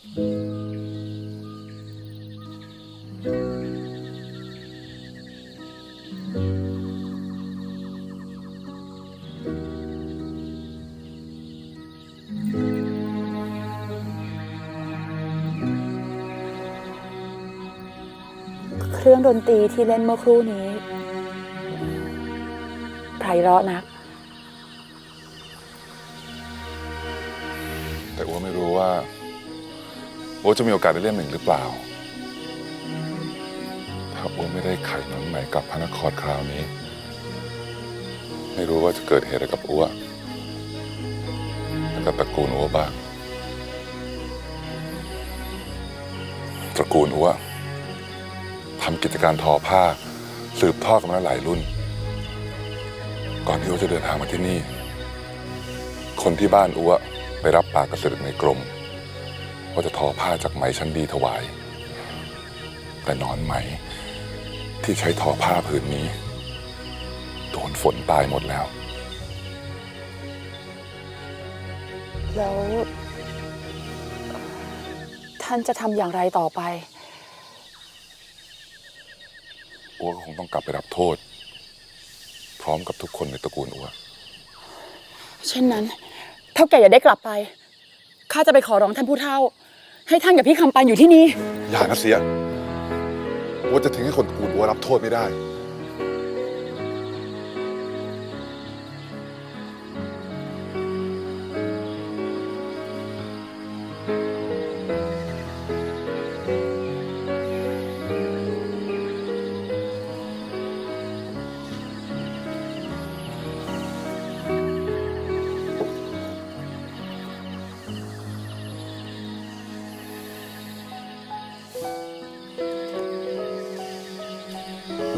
เครื่องดนตรีที่เล่นเมื่อครู่นี้ไพเราะนัก แต่อัวไม่รู้ว่า อัวจะมีโอกาสได้เล่นหนึ่งหรือเปล่า ถ้าอัวไม่ได้ไข่น้องใหม่กลับพระนครคราวนี้ ไม่รู้ว่าจะเกิดเหตุอะไรกับอัวและกับตระกูลอัวบ้างตระกูลอัวทำกิจการทอผ้า สืบทอดกันมาหลายรุ่น ก่อนที่อัวจะเดินทางมาที่นี่ คนที่บ้านอัวไปรับปากกบเสด็จในกรม ว่าจะทอผ้าจากไหมชั้นดีถวาย แต่หนอนไหมที่ใช้ทอผ้าผืนนี้ โดนฝนตายหมดแล้ว แล้ว ท่านจะทำอย่างไรต่อไปอัวก็คงต้องกลับไปรับโทษ พร้อมกับทุกคนในตระกูลอัว เช่นนั้น เท่าแก่อย่าได้กลับไป ข้าจะไปขอร้องท่านผู้เฒ่า ให้ท่านกับพี่คำปันอยู่ที่นี่ อย่านะเสีย ว่าจะทิ้งให้คนกูลอัวรับโทษไม่ได้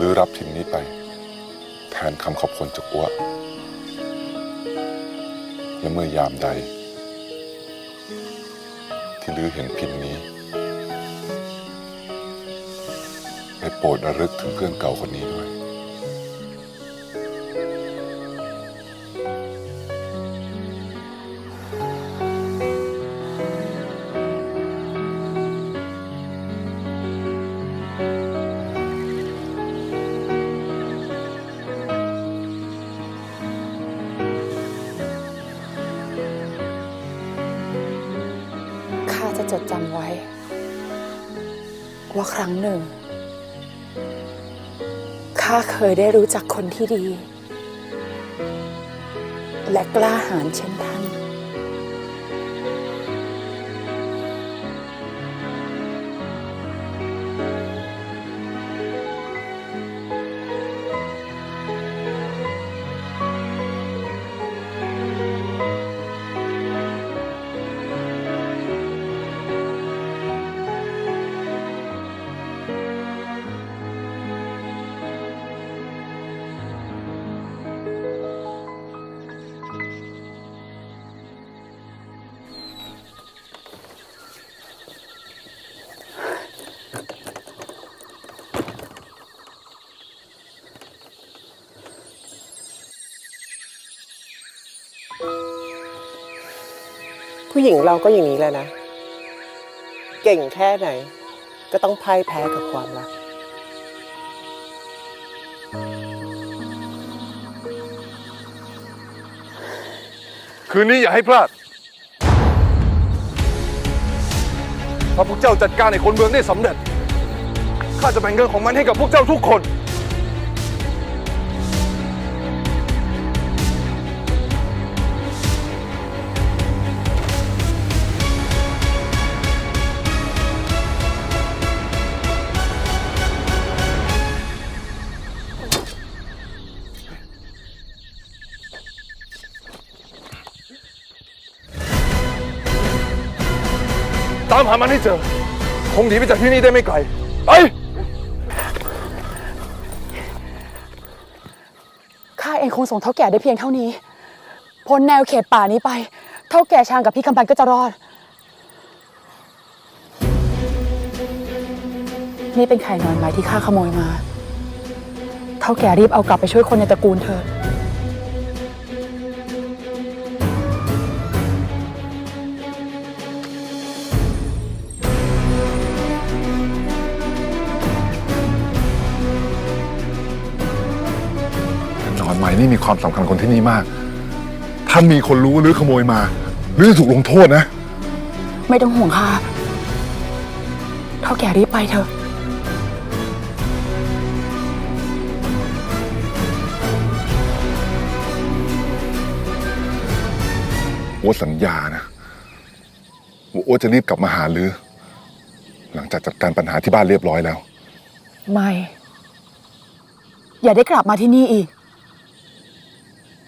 รือรับถิ่นนี้ไป แทนคำขอบคุณจากอัวและเมื่อยามใด ที่ลือเห็นพินนี้ได้โปรดระลึกถึงเพื่อนเก่าคนนี้ด้วย จดจำไว้ ว่าครั้งหนึ่ง ข้าเคยได้รู้จักคนที่ดี และกล้าหาญเช่นท่าน ผู้หญิงเราก็อย่างนี้แหละนะ เก่งแค่ไหน ก็ต้องพ่ายแพ้กับความรัก คืนนี้อย่าให้พลาด ถ้าพวกเจ้าจัดการไอ้คนเมืองได้สำเร็จ ข้าจะแบ่งเงินของมันให้กับพวกเจ้าทุกคน ตามหามันให้เจอ คงหนีไปจากที่นี่ได้ไม่ไกล ไป ข้าเองคงส่งเท่าแก่ได้เพียงเท่านี้ พ้นแนวเขตป่านี้ไป เท่าแก่ชางกับพี่คำปันก็จะรอด นี่เป็นไข่นอนไม้ที่ข้าขโมยมา เท่าแก่รีบเอากลับไปช่วยคนในตระกูลเธอ มัยนี้มีความสำคัญคนที่นี่มาก ถ้ามีคนรู้หรือขโมยมา หรือจะถูกลงโทษนะ ไม่ต้องห่วงค่ะเท่าแก่รีบไปเถอะ โอ๊ตสัญญานะว่าโอ๊ตจะรีบกลับมาหาลือ หลังจากจัดการปัญหาที่บ้านเรียบร้อยแล้ว ไม่ อย่าได้กลับมาที่นี่อีก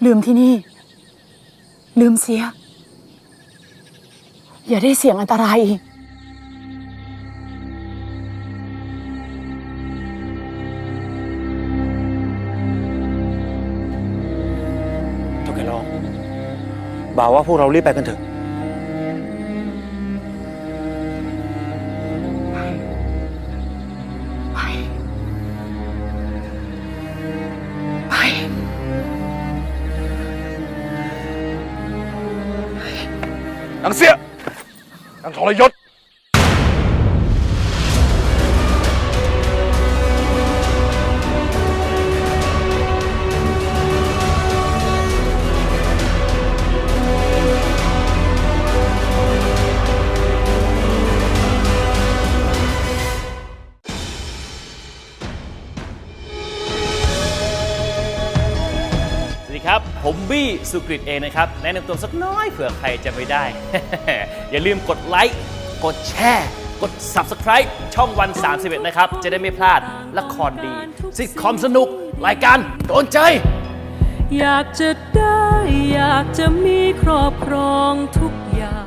ลืมที่นี่ ลืมเสีย อย่าได้เสี่ยงอันตรายอีกท่าแกลองบ่าวว่าพวกเรารีบไปกันเถอะ นางเสียนางทรยศ ผมบี้สุกริตเองนะครับ แนะนำตัวสักน้อยเผื่อใครจะไม่ได้ อย่าลืมกดไลค์ กดแชร์ กด Subscribe ช่องวัน 31 นะครับ จะได้ไม่พลาดละครดี ซิทคอมสนุก รายการโดนใจ อยากจะได้ อยากจะมีครอบครองทุกอย่าง